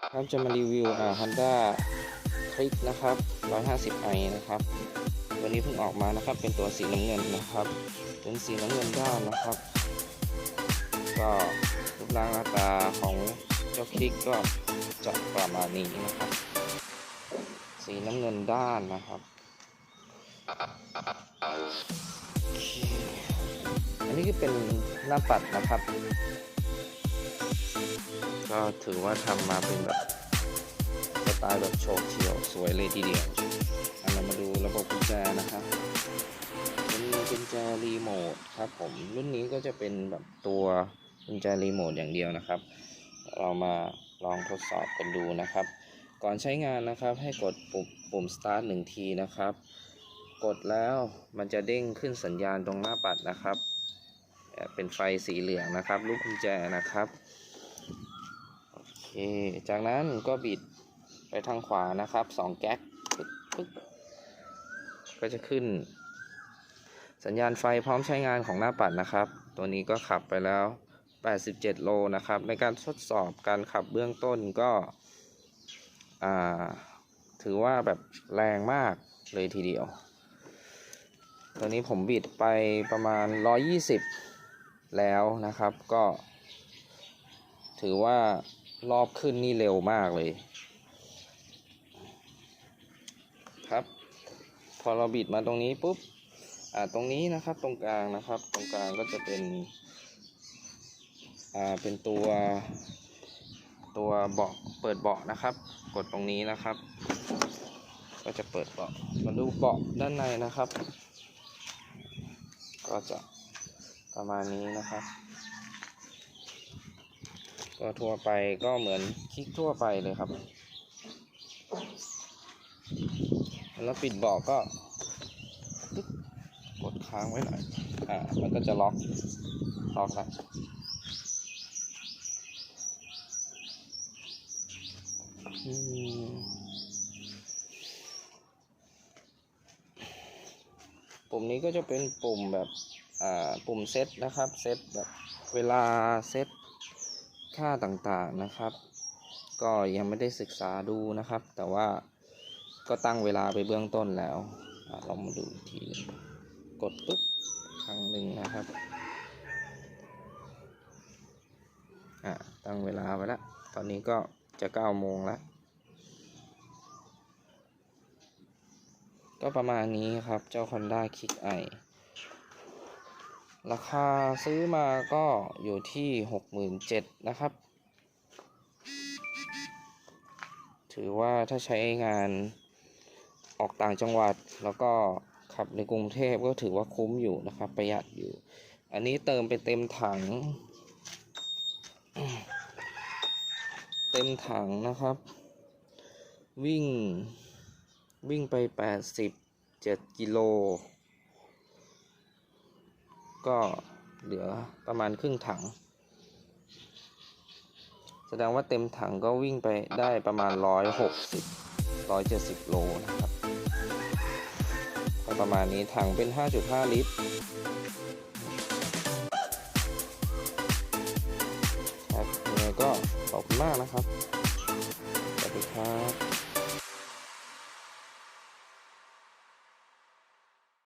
ครับจะมารีวิวอ่า Honda Click นะครับ 150i นะครับ ตัวนี้เพิ่งออกมานะครับ เป็นตัวสีน้ำเงินนะครับ เป็นสีน้ำเงินด้านนะครับ ก็รูปร่างหน้าตาของเจ้าคลิกก็จะประมาณนี้นะครับ สีน้ำเงินด้านนะครับ อันนี้ก็เป็นหน้าปัดนะครับ ก็ถือว่าทำมาเป็นแบบสไตล์แบบโฉบเฉี่ยวสวยเลยทีเดียวเรามาดูระบบกุญแจนะครับเป็นกุญแจรีโมทครับผมรุ่นนี้ก็จะเป็นแบบตัวกุญแจรีโมทอย่างเดียวนะครับ เรามาลองทดสอบกันดูนะครับ ก่อนใช้งานนะครับให้กดปุ่มปุ่ม start หนึ่งทีนะครับ กดแล้วมันจะเด้งขึ้นสัญญาณตรงหน้าปัดนะครับ เป็นไฟสีเหลืองนะครับ ลูกกุญแจนะครับ จากนั้นก็บิดไปทางขวานะครับสองแก๊กปึ๊กปึ๊กก็จะขึ้น สัญญาณไฟพร้อมใช้งานของหน้าปัดนะครับ ตัวนี้ก็ขับไปแล้ว 87 โลนะครับ ในการทดสอบการขับเบื้องต้นก็ถือว่าแบบแรงมากเลยทีเดียว ตัวนี้ผมบิดไปประมาณ 120 แล้วนะครับ ก็ ถือว่า รอบขึ้นนี่เร็วมากเลย ครับ พอเราบิดมาตรงนี้ปุ๊บอ่าตรงนี้นะครับตรงกลางนะครับ ตรงกลางก็จะเป็นอ่าเป็นตัวตัวเบาะเปิดเบาะนะครับ กดตรงนี้นะครับ ก็จะเปิดเบาะมาดูเบาะด้านในนะครับ ก็จะประมาณนี้นะครับ ก็ทั่วไปก็เหมือนคลิกทั่วไปเลยครับ แล้วปิดบาะก็ปึ๊กกดค้างไว้หน่อย อ่า มันก็จะล็อกล็อกแล้วปุ่มนี้ก็จะเป็นปุ่มแบบ อ่า ปุ่มเซตนะครับ เซตแบบเวลาเซต ค่าต่างๆนะครับ ก็ยังไม่ได้ศึกษาดูนะครับ แต่ว่าก็ตั้งเวลาไปเบื้องต้นแล้วอาลองมาดูทีกดปึ๊บครั้งหนึ่งนะครับอ่าตั้งเวลาไว้แล้วตอนนี้ก็จะ9โมงแล้วก็ประมาณนี้ครับเจ้า Honda Kick i ราคาซื้อมาก็อยู่ที่หกหมื่นเจ็ดนะครับ ถือว่าถ้าใช้งานออกต่างจังหวัดแล้วก็ขับในกรุงเทพก็ถือว่าคุ้มอยู่นะครับ ประหยัดอยู่ อันนี้เติมไปเต็มถัง เต็มถังนะครับ วิ่งวิ่งไปแปดสิบเจ็ดกิโล ก็เหลือประมาณครึ่งถัง แสดงว่าเต็มถังก็วิ่งไปได้ประมาณ 160 170 โลนะครับก็ประมาณนี้ถังเป็น 5.5 ลิตรครับยังไงก็ขอบคุณมากนะครับ สวัสดีครับ